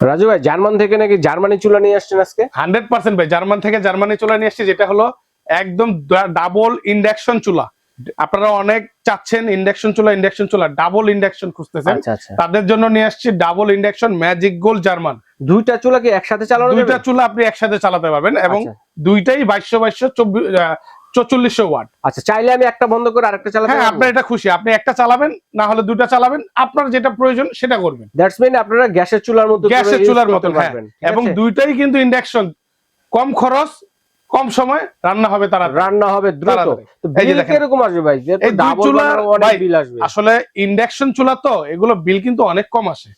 রাজু ভাই জার্মান থেকে নাকি জার্মানি চুলা নিয়ে আসছেন আজকে? হান্ড্রেড পার্সেন্ট ভাই জার্মান থেকে জার্মানি চুলা নিয়ে এসেছি যেটা হলো একদম ডাবল ইন্ডাকশন চুলা। আপনারা অনেক চাচ্ছেন ইন্ডাকশন চুলা ইন্ডাকশন চুলা ডাবল ইন্ডাকশন খুঁজতেছেন। আচ্ছা আচ্ছা। তাদের জন্য নিয়ে আসছি ডাবল ইন্ডাকশন ম্যাজিক গোল জার্মান। দুইটা চুলা কি একসাথে চালানো দুইটা চুলা আপনি একসাথে চালাতে পারবেন এবং আচ্ছা। দুইটাই বাইশশো বাইশশো ওয়াট। আচ্ছা চাইলে আমি একটা বন্ধ করে আরেকটা চালাতে হ্যাঁ আপনার এটা খুশি। আপনি একটা চালাবেন না হলে চালাবেন আপনার যেটা প্রয়োজন সেটা করবেন। দ্যাটস মিন আপনারা গ্যাসের চুলার মতো গ্যাসের চুলার মতন হ্যাঁ। পারবেন, এবং দুইটাই কিন্তু ইন্ডাকশন কম খরচ কম সময় রান্না হবে তারা রান্না হবে দ্রুত। বিল কীরকম আসবে ভাই? এই বিল আসবে। আসলে ইন্ডাকশন চুলা তো এগুলো বিল কিন্তু অনেক কম আসে।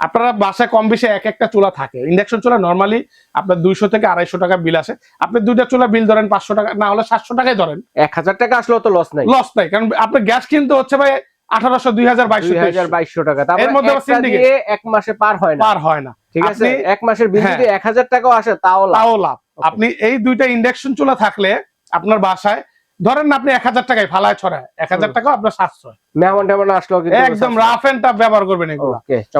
আপনারা বাসায় কম বেশি এক একটা চুলা থাকে। ইন্ডাকশন চুলা নর্মালি আপনার দুইশো থেকে আড়াইশো টাকা বিল আসে। আপনি দুইটা চুলা বিল ধরেন পাঁচশো টাকা না হলে সাতশো টাকায় ধরেন। এক হাজার টাকা আসলেও তো লস নাই। লস নাই কারণ আপনার গ্যাস কিন্তু হচ্ছে ভাই আঠারোশো দুই হাজার বাইশশো টাকা। এর মধ্যে এক মাসে পার হয় না। পার হয় না। ঠিক আছে? এক মাসের বিল হ্যাঁ। যদি এক হাজার টাকাও আসে তাও তাও লাভ। আপনি এই দুইটা ইন্ডাকশন চুলা থাকলে আপনার বাসায় ধরেন আপনি এক হাজার টাকায় ফালায় ছড়ায় এক হাজার টাকা আপনার মেহমান টেমন কিন্তু একদম রাফ এন্ড টাফ ব্যবহার করবেন এগুলো।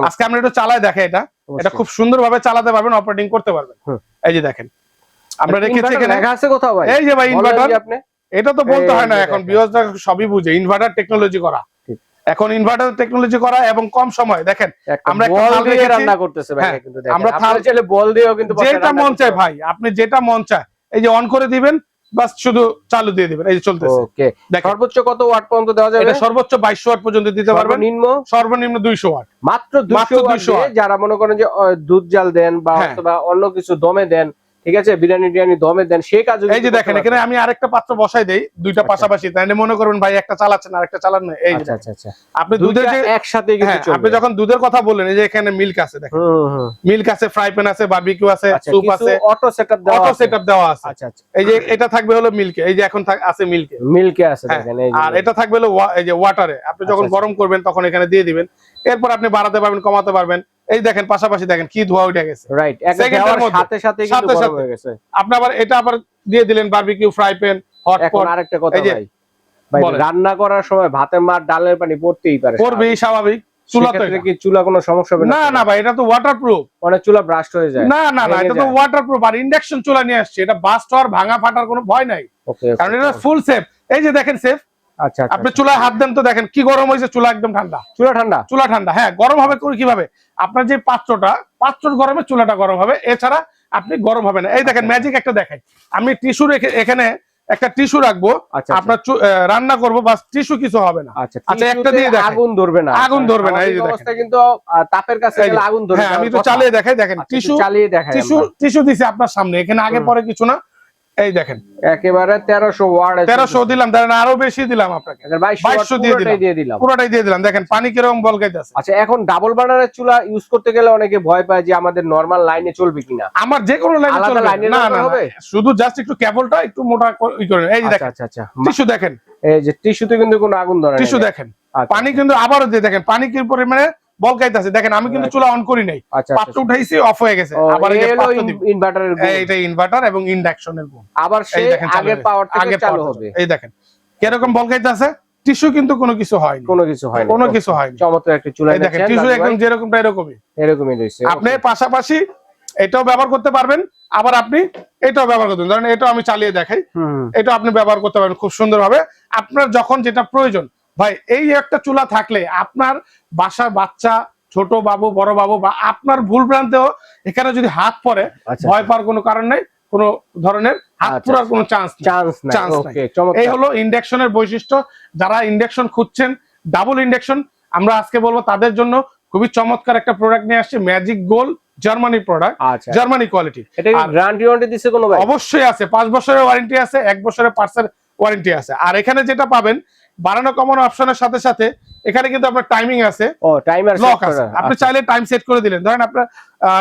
আজকে আমরা একটু চালাই দেখে এটা। এটা খুব সুন্দর ভাবে চালাতে পারবেন অপারেটিং করতে পারবেন। এই যে দেখেন আমরা রেখেছি এখানে আছে কোথাও ভাই? এই যে ভাই ইনভার্টার এটা তো বলতে হয় না এখন সবই বুঝে ইনভার্টার টেকনোলজি করা। এখন ইনভার্টার টেকনোলজি করা এবং কম সময় দেখেন আমরা একটা থাল রেখেছি। রান্না করতেছে ভাই হ্যাঁ, কিন্তু দেখেন আমরা থাল- চাইলে বল দিয়েও কিন্তু যেটা মন চায় ভাই আপনি যেটা মন চায় এই যে অন করে দিবেন বাস শুধু চালু দিয়ে দিবেন এই যে চলতেছে। ওকে সর্বোচ্চ কত ওয়াট পর্যন্ত দেওয়া যাবে? এটা সর্বোচ্চ বাইশশো ওয়াট পর্যন্ত দিতে পারবেন। নিম্ন সর্বনিম্ন দুইশো ওয়াট। মাত্র মাত্র 200 ওয়াট। যারা মনে করেন যে দুধ জাল দেন বা হ্যাঁ। অথবা অন্য কিছু দমে দেন ঠিক আছে? বিরিয়ানি টিরিয়ানি দমে দেন সেই কাজ এই যে দেখেন এখানে আমি আরেকটা পাত্র বসাই দেই দুইটা আচ্ছা। পাশাপাশি। তাহলে মনে করুন ভাই একটা চালাচ্ছেন আরেকটা চালান না এই আচ্ছা আচ্ছা আচ্ছা। আপনি দুধের যে একসাথে কিন্তু হ্যাঁ আপনি যখন দুধের কথা বললেন এই যে এখানে মিল্ক আছে দেখেন। হুম হুম মিল্ক আছে ফ্রাই প্যান আছে বারবিকিউ আছে আচ্ছা স্যুপ আছে অটো সেটআপ দেওয়া অটো সেটআপ দেওয়া আছে। আচ্ছা আচ্ছা। এই যে এটা থাকবে হলো মিল্কে এই যে এখন আছে মিল্কে মিল্কে আছে হ্যাঁ, দেখেন এই আর এটা থাকবে হলো এই যে ওয়াটারে আপনি যখন আচ্ছা, গরম করবেন তখন এখানে দিয়ে দিবেন। এরপর আপনি বাড়াতে পারবেন কমাতে পারবেন। এই দেখেন পাশাপাশি দেখেন কি ধোয়া উঠে গেছে। রাইট মধ্যে। সাথে সাথে কিন্তু সাথে সাথে। হয়ে গেছে। আপনি আবার এটা আবার দিয়ে দিলেন barbecue fry pan hot pot আরেকটা কথা ভাই। ভাই রান্না করার সময় ভাতের মার ডালের পানি পড়তেই পারে করবেই স্বাভাবিক। চুলা তো কি চুলা কোনো সমস্যা হবে না? না ভাই এটা তো ওয়াটারপ্রুফ মানে চুলা ব্রাস্ট হয়ে যায়। না না না এটা তো ওয়াটারপ্রুফ আর ইন্ডাকশন চুলা নিয়ে আসছে। এটা বাস্ট হওয়ার ভাঙা ফাটার কোনো ভয় নাই। কারণ এটা ফুল সেফ এই যে দেখেন সেফ আচ্ছা আচ্ছা আপনি চুলায় হাত দেন তো দেখেন কি গরম হয়েছে চুলা একদম ঠান্ডা। চুলা ঠান্ডা? চুলা ঠান্ডা হ্যাঁ গরম হবে করে কীভাবে আপনার যে পাত্রটা পাত্রর গরমে চুলাটা গরম হবে এছাড়া আপনি গরম হবে না। এই দেখেন আচ্ছা। ম্যাজিক একটা দেখাই। আমি টিস্যু রেখে এখানে একটা টিস্যু রাখব আচ্ছা আপনার রান্না করব বাস টিস্যু কিছু হবে না। আচ্ছা আচ্ছা, একটা দিয়ে আগুন ধরবে না। আগুন ধরবে না, এই যে দেখেন। কিন্তু তাপের কাছে আগুন ধরবে হ্যাঁ আমি তো চালিয়ে দেখাই দেখেন আচ্ছা, টিস্যু চালিয়ে দেখাই টিস্যু আমরা। টিস্যু দিছে আপনার সামনে এখানে আগে পরে কিছু না। এই দেখেন। একেবারে তেরোশো ওয়ার্ড তেরোশো দিলাম আরও বেশি দিলাম আপনাকে। বাইশশো দিয়ে দিলাম। পুরোটাই দিয়ে দিলাম। দেখেন পানি কীরকম বলকাইতেছে আচ্ছা এখন ডাবল বার্নারের চুলা ইউজ করতে গেলে অনেকে ভয় পায় যে আমাদের নর্মাল লাইনে চলবে কিনা। আমার যে কোনো লাইনে চলবে। না না? শুধু জাস্ট একটু কেবলটা একটু মোটা ই এই আচ্ছা দেখেন। আচ্ছা আচ্ছা। টিস্যু দেখেন। এই যে টিস্যুতে কিন্তু কোনো আগুন ধরে টিস্যু দেখেন। আচ্ছা, পানি কিন্তু আবারও দিয়ে দেখেন। পানি কি পরিমাণে বলকাইতেছে দেখেন আমি কিন্তু চুলা অন করি নাই। আচ্ছা পাত্র আচ্ছা। উঠাইছি অফ হয়ে গেছে। আবার এই পাত্র দিব। ইনভার্টারের গুণ। এইটা ইনভার্টার এবং ইন্ডাকশনের গুণ আবার সেই আগের পাওয়ার থেকে চালু হবে। এই দেখেন কীরকম বলকাইতেছে টিস্যু কিন্তু কোনো কিছু হয়নি। কোনো কিছু হয় না কোনো কিছু হয়নি। চমৎকার একটা চুলা দেখেন টিস্যু একদম ভাই। যেরকমটা এরকমই। এরকমই রয়েছে। আপনি পাশাপাশি এটাও ব্যবহার করতে পারবেন। আবার আপনি এটাও ব্যবহার করতে পারেন ধরেন এটাও আমি চালিয়ে দেখাই। এটা আপনি ব্যবহার করতে পারেন খুব সুন্দরভাবে। আপনার যখন যেটা প্রয়োজন ভাই এই একটা চুলা থাকলে আপনার বাসার বাচ্চা ছোট বাবু বড় বাবু বা আপনার ভুল ভ্রান্তেও এখানে যদি হাত পড়ে আচ্ছা ভয় পাওয়ার কোনো কারণ নেই কোনো ধরনের হাত আচ্ছা, পুরার কোনো চান্স চান্স এই হলো ইন্ডাকশনের বৈশিষ্ট্য। যারা ইন্ডাকশন খুঁজছেন ডাবল ইন্ডাকশন আমরা আজকে বলব তাদের জন্য খুবই চমৎকার একটা প্রোডাক্ট নিয়ে আসছে ম্যাজিক গোল জার্মানি প্রোডাক্ট আচ্ছা। জার্মানি কোয়ালিটি এটা গ্যারান্টি ওয়ারেন্টি দিছে কোনো ভাই? অবশ্যই আছে পাঁচ বছরের ওয়ারেন্টি আছে এক বছরের পার্সের ওয়ারেন্টি আছে। আর এখানে যেটা পাবেন বাড়ানো কমানো অপশনের সাথে সাথে এখানে কিন্তু আপনার টাইমিং আছে। ও টাইমার লক আছে। আপনি চাইলে টাইম সেট করে দিলেন। ধরেন আপনার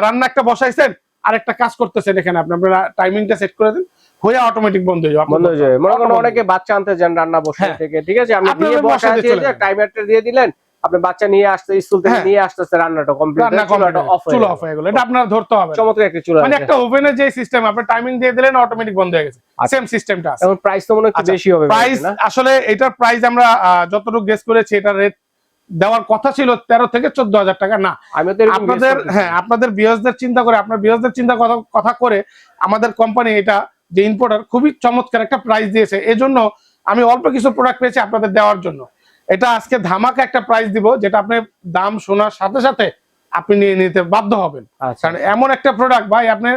রান্না একটা বসাইছেন আর একটা কাজ করতেছেন এখানে আপনি। আপনার টাইমিংটা সেট করে দিন হয়ে অটোমেটিক বন্ধ হয়ে যাবে। বন্ধ হয়ে যাবে। মনে করেন অনেকে বাচ্চা আনতে যান রান্না বসে হ্যাঁ। থেকে ঠিক আছে? আপনি দিয়ে বসা দিয়ে। টাইমারটা দিয়ে দিলেন আপনি বাচ্চা নিয়ে আসতে স্কুল থেকে হ্যাঁ। নিয়ে আসতেছে রান্নাটা কমপ্লিট রান্না কমপ্লিট অফ হয়ে চুলো অফ হয়ে গেল। এটা আপনার ধরতে হবে চমৎকার একটা চুলা মানে একটা ওভেনের যে সিস্টেম আপনি টাইমিং দিয়ে দিলেন অটোমেটিক বন্ধ হয়ে গেছে। আচ্ছা। সেম সিস্টেমটা আছে। এখন প্রাইস তো মনে হয় আচ্ছা, বেশি হবে প্রাইস আসলে এটার প্রাইস আমরা যতটুকু গেস করেছি এটা রেট দেওয়ার কথা ছিল তেরো থেকে চোদ্দ হাজার টাকা। না আপনাদের হ্যাঁ আপনাদের বিয়াসদের চিন্তা করে আপনার বিয়াসদের চিন্তা কথা কথা করে আমাদের কোম্পানি এটা যে ইম্পোর্টার খুবই চমৎকার একটা প্রাইস দিয়েছে। এজন্য আমি অল্প কিছু প্রোডাক্ট পেয়েছি আপনাদের দেওয়ার জন্য। এটা আজকে ধামাকা একটা প্রাইস দিব যেটা আপনি দাম শোনার সাথে সাথে আপনি নিয়ে নিতে বাধ্য হবেন। আচ্ছা। কারণ এমন একটা প্রোডাক্ট ভাই আপনার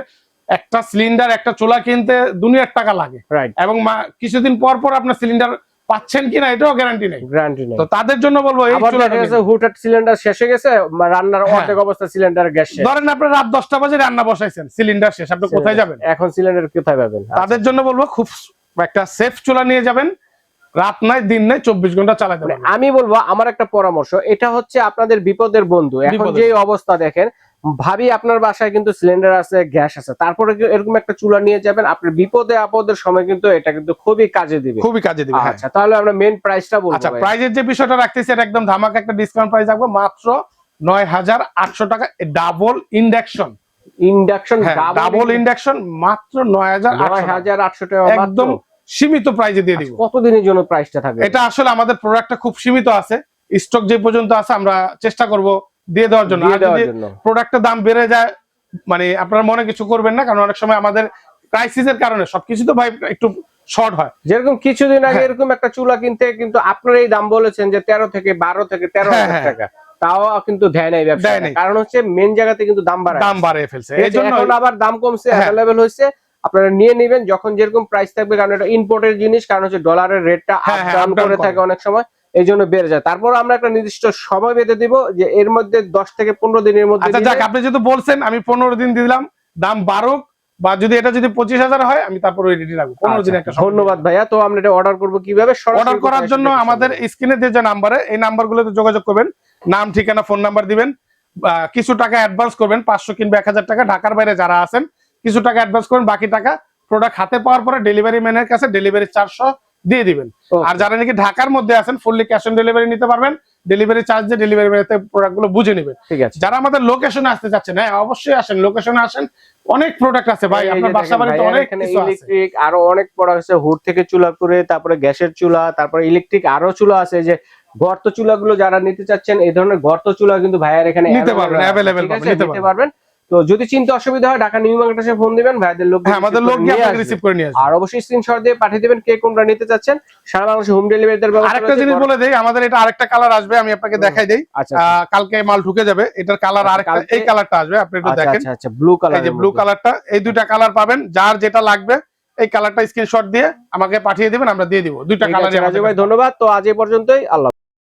একটা সিলিন্ডার একটা চুলা কিনতে দুনিয়ার টাকা লাগে। রাইট এবং কিছুদিন পর পর আপনার সিলিন্ডার পাচ্ছেন কিনা এটাও গ্যারান্টি নেই। গ্যারান্টি নেই। তো তাদের জন্য বলব এই হুটহাট সিলিন্ডার শেষ হয়ে গেছে রান্নার হ্যাঁ। অর্ধেক অবস্থা সিলিন্ডার গ্যাস শেষ। ধরেন আপনার রাত দশটা বাজে রান্না বসাইছেন সিলিন্ডার শেষ আপনি কোথায় যাবেন? এখন সিলিন্ডার কোথায় পাবেন? তাদের জন্য বলব খুব একটা সেফ চুলা নিয়ে যাবেন। রাত নাই দিন নাই চব্বিশ ঘণ্টা চালাতে মানে পারবেন আমি বলব আমার একটা পরামর্শ এটা হচ্ছে আপনাদের বিপদের বন্ধু। এখন যে অবস্থা দেখেন ভাবি আপনার বাসায় কিন্তু সিলিন্ডার আছে গ্যাস আছে তারপরে এরকম একটা চুলা নিয়ে যাবেন আপনার বিপদে আপদের সময় কিন্তু এটা কিন্তু খুবই কাজে দিবে। খুবই কাজে দিবে হ্যাঁ। আচ্ছা তাহলে আমরা মেন প্রাইসটা বলব আচ্ছা। প্রাইজের যে বিষয়টা রাখতেছি এটা একদম ধামাকা একটা ডিসকাউন্ট প্রাইস রাখব মাত্র নয় হাজার আটশো টাকা double induction induction double induction মাত্র নয় হাজার আটশো টাকা। একদম সীমিত প্রাইজে দিয়ে দিব। কতদিনের জন্য প্রাইসটা থাকবে? এটা আসলে আমাদের প্রোডাক্টটা খুব সীমিত আছে। স্টক যে পর্যন্ত আছে আমরা চেষ্টা করব দিয়ে দেওয়ার জন্য। আর যদি প্রোডাক্টের দাম বেড়ে যায় মানে আপনারা মনে কিছু করবেন না কারণ অনেক সময় আমাদের ক্রাইসিসের কারণে সবকিছু তো ভাই একটু শর্ট হয়। যেরকম কিছুদিন আগে হ্যাঁ। এরকম একটা চুলা কিনতে কিন্তু আপনারা এই দাম বলেছেন যে তেরো থেকে বারো থেকে তেরো হ্যাঁ, হাজার হ্যাঁ। টাকা। তাও কিন্তু দেয় নাই ব্যবসা কারণ হচ্ছে মেন জায়গাতে কিন্তু দাম বাড়ায়। দাম বাড়িয়ে ফেলছে। এই জন্য এখন আবার দাম কমছে। অ্যাভেলেবেল হয়েছে। আপনারা নিয়ে নেবেন যখন যেরকম প্রাইস থাকবে কারণ এটা ইম্পোর্টের জিনিস কারণ হচ্ছে ডলারের রেটটা আপ ডাউন করে। থাকে অনেক সময় এই জন্য বেড়ে যায়। তারপর আমরা একটা নির্দিষ্ট সময় বেঁধে দিব যে এর মধ্যে দশ থেকে পনেরো দিনের মধ্যে আচ্ছা যাক আপনি যেহেতু বলছেন আমি পনেরো দিন দিলাম দাম বাড়ুক বা যদি এটা যদি পঁচিশ হাজার হয় আমি তারপর ওই রেডি রাখব। পনেরো দিন একটা আচ্ছা, ধন্যবাদ ভাইয়া। তো আমরা এটা অর্ডার করব কীভাবে? অর্ডার করার জন্য আমাদের। স্ক্রিনে যে নাম্বারে এই নাম্বারগুলোতে যোগাযোগ করবেন নাম ঠিকানা ফোন নাম্বার দিবেন আহ, কিছু টাকা অ্যাডভান্স করবেন পাঁচশো কিংবা এক হাজার টাকা। ঢাকার বাইরে যারা আছেন কিছু টাকা অ্যাডভান্স করবেন বাকি টাকা প্রোডাক্ট হাতে পাওয়ার পরে ডেলিভারি ম্যানের কাছে ডেলিভারি চারশো দিয়ে দিবেন। আর যারা নাকি ঢাকার মধ্যে আছেন ফুললি ক্যাশ অন ডেলিভারি নিতে পারবেন ডেলিভারি চার্জ দিয়ে ডেলিভারি ম্যানের প্রোডাক্টগুলো বুঝে নেবেন। ঠিক আছে। যারা আমাদের লোকেশনে আসতে চাচ্ছেন হ্যাঁ অবশ্যই আসেন লোকেশনে আসেন অনেক প্রোডাক্ট আছে ভাই আপনার বাসা বাড়িতে অনেক কিছু আছে। ইলেকট্রিক আরও অনেক প্রোডাক্ট আছে হুড থেকে চুলা করে তারপরে গ্যাসের চুলা তারপরে ইলেকট্রিক আরও চুলা আছে যে গর্ত চুলাগুলো যারা নিতে চাচ্ছেন এই ধরনের গর্ত চুলা কিন্তু ভাইয়ার এখানে নিতে পারবেন, নিতে নিতে পারবেন। তো যদি চিন্তা অসুবিধা হয় ঢাকা নিউ মার্কেটে ফোন দিবেন ভাইদের লোক হ্যাঁ আমাদের লোক গিয়ে আপনাকে রিসিভ করে নিয়ে আসবে। আর অবশ্যই স্ক্রিনশট দিয়ে পাঠিয়ে দিবেন কে কোনটা নিতে চাচ্ছেন। সারা বাংলাদেশে হোম ডেলিভারির ব্যবস্থা আরেকটা জিনিস বলে দেই আমাদের এটা আরেকটা কালার আসবে আমি আপনাকে দেখাই দেই। আচ্ছা আহ, কালকে মাল ঢুকে যাবে এটার কালার আচ্ছা, আরেকটা এই কালারটা আসবে আপনি একটু আচ্ছা দেখেন। আচ্ছা আচ্ছা ব্লু কালার এই যে ব্লু কালারটা এই দুইটা কালার পাবেন যার যেটা লাগবে এই কালারটা স্ক্রিনশট দিয়ে আমাকে পাঠিয়ে দিবেন আমরা দিয়ে দিব। দুইটা কালার ভাই ধন্যবাদ। তো আজ এই পর্যন্তই আল্লাহ